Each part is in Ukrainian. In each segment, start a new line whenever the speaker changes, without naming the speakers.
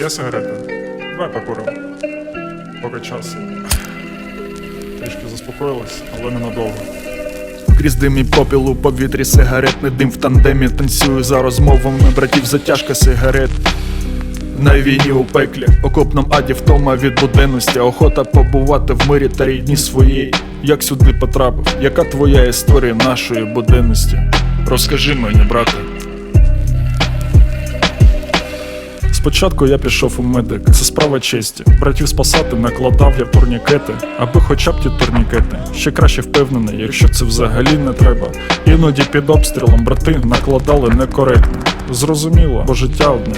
Є сигарета? Давай покуримо. Поки час. Трішки заспокоїлась, але ненадовго.
Крізь дим і попіл у повітрі, сигаретний дим в тандемі Танцюю за розмовами братів, затяжка сигарет на війні у пеклі, окопном аді втома від буденності, охота побувати в мирі та рідні своїй. Як сюди потрапив? Яка твоя історія нашої буденності? Розкажи мені, брате. Спочатку я пішов у медик, це справа честі. Братів спасати накладав я турнікети, аби хоча б ті турнікети. Ще краще впевнений, якщо це взагалі не треба. Іноді під обстрілом брати накладали некоректно. Зрозуміло, бо життя одне.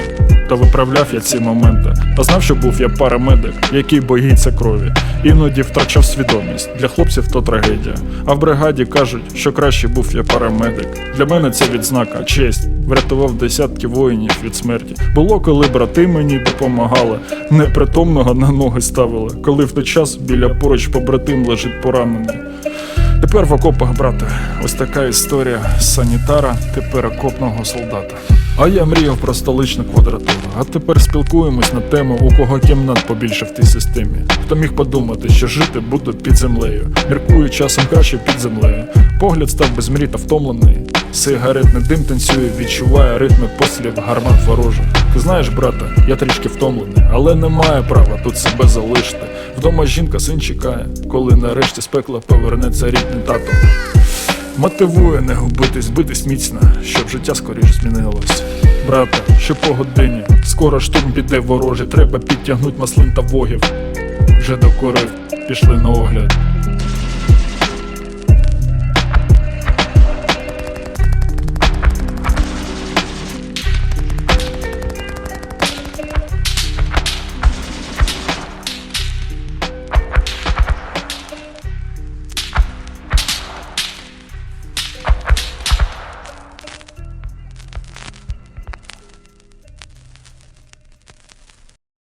Та виправляв я ці моменти. А знав, що був я парамедик, який боїться крові. Іноді втрачав свідомість. Для хлопців то трагедія. А в бригаді кажуть, що краще був я парамедик. Для мене це відзнака, честь. Врятував десятки воїнів від смерті. Було, коли брати мені допомагали, непритомного на ноги ставили, коли в той час біля поруч побратим лежить поранений. Тепер в окопах, брате, ось така історія санітара, тепер окопного солдата. А я мріяв про столичну квадратуру. А тепер спілкуємось на тему, у кого кімнат побільше в тій системі. Хто міг подумати, що жити буду під землею. Міркую часом краще під землею. Погляд став без мрій та втомлений. Сигаретний дим танцює, відчуває ритми послів гармат ворожих. Ти знаєш, брате, я трішки втомлений, але не маю права тут себе залишити. Вдома жінка син чекає, коли нарешті з пекла повернеться рідний тато. Мотивує не губитись, битись міцно, щоб життя скоріше змінилось. Брате, ще по годині, скоро штурм піде ворожий, треба підтягнуть маслин та вогів. Вже докорив, пішли на огляд.